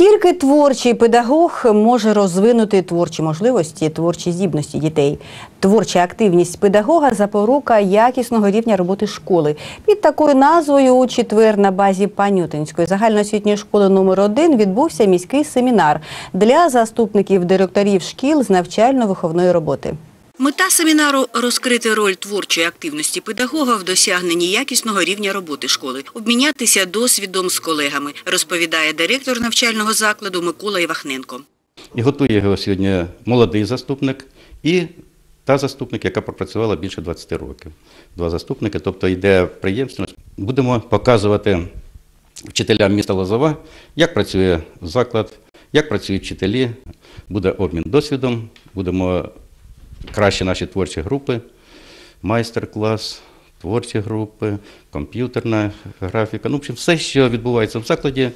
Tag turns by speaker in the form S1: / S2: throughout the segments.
S1: Тільки творчий педагог може розвинути творчі можливості, творчі здібності дітей. Творча активність педагога запорука якісного рівня роботи школи. Під такою назвою у четвер на базі Панютинської загальноосвітньої школи номер 1 відбувся міський семінар для заступників директорів шкіл з навчально-виховної роботи. Мета семінару розкрити роль творчої активності педагога в досягненні якісного рівня роботи школи, обмінятися досвідом з колегами, розповідає директор навчального закладу Микола Івахненко.
S2: І готує його сьогодні молодий заступник і та заступник, яка пропрацювала більше 20 років. Два заступники, тобто йде преємственність. Будемо показувати вчителям міста Лозова, як працює заклад, як працюють вчителі. Буде обмін досвідом, будемо краще наші творчі групи, майстер-клас, творчі групи, комп'ютерна графіка. Ну, в общем, все, що відбувається в закладі,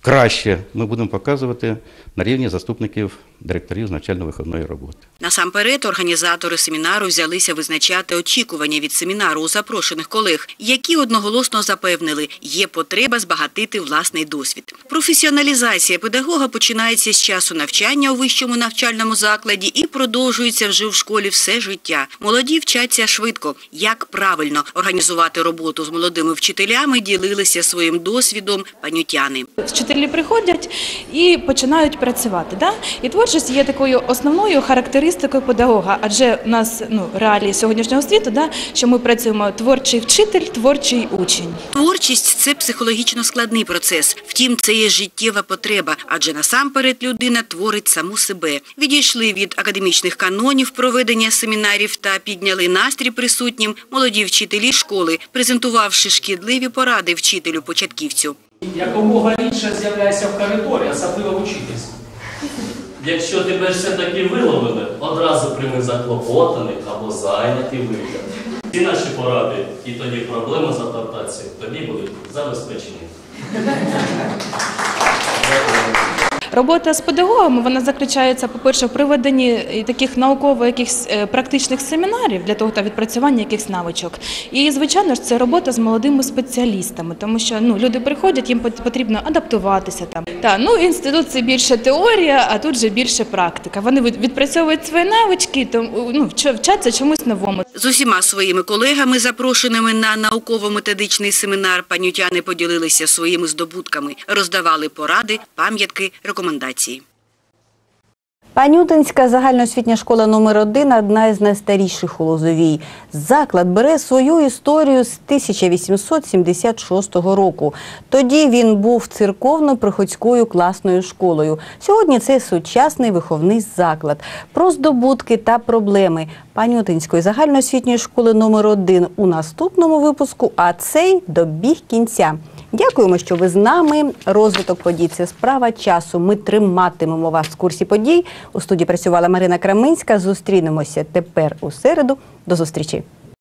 S2: краще ми будемо показувати на рівні заступників директорів з навчально-виховної роботи.
S1: Насамперед, організатори семінару взялися визначати очікування від семінару у запрошених колег, які одноголосно запевнили, є потреба збагатити власний досвід. Професіоналізація педагога починається з часу навчання у вищому навчальному закладі і продовжується вже в школі все життя. Молоді вчаться швидко, як правильно організувати роботу з молодими вчителями, ділилися своїм досвідом панютяни.
S3: Вчителі приходять і починають працювати. Да? І творчість є такою основною характеристикою педагога, адже у нас ну, реалії сьогоднішнього світу, да, що ми працюємо творчий вчитель, творчий учень.
S1: Творчість це психологічно складний процес. Втім, це є життєва потреба, адже насамперед людина творить саму себе. Відійшли від академічних канонів проведення семінарів та підняли настрій присутнім молоді вчителі школи, презентувавши шкідливі поради вчителю початківцю.
S4: Якомога рідше з'являйся в коридорі, особливо вчитись.
S5: Якщо тебе все-таки виловили, одразу прийми заклопотаний або зайнятий вигляд. Всі наші поради, і тоді проблеми з адаптацією тобі будуть забезпечені.
S3: Робота з педагогами вона заключається, по-перше, в проведенні е, таких науково якихось е, практичних семінарів для того та відпрацювання якихось навичок. І звичайно ж, це робота з молодими спеціалістами, тому що ну люди приходять, їм пот- потрібно адаптуватися там. Та ну інститут це більше теорія, а тут же більше практика. Вони від- відпрацьовують свої навички, тому ну вч- вчаться чомусь новому.
S1: З усіма своїми колегами, запрошеними на науково-методичний семінар, панютяни поділилися своїми здобутками, роздавали поради, пам'ятки, рекомендації. Панютинська загальноосвітня школа номер 1 одна із найстаріших у Лозовій. Заклад бере свою історію з 1876 року. Тоді він був церковно-приходською класною школою. Сьогодні це сучасний виховний заклад. Про здобутки та проблеми Панютинської загальноосвітньої школи номер 1 у наступному випуску, а цей добіг кінця. Дякуємо, що ви з нами. Розвиток подій це справа часу. Ми триматимемо вас в курсі подій. У студії працювала Марина Краминська. Зустрінемося тепер у середу. До зустрічі.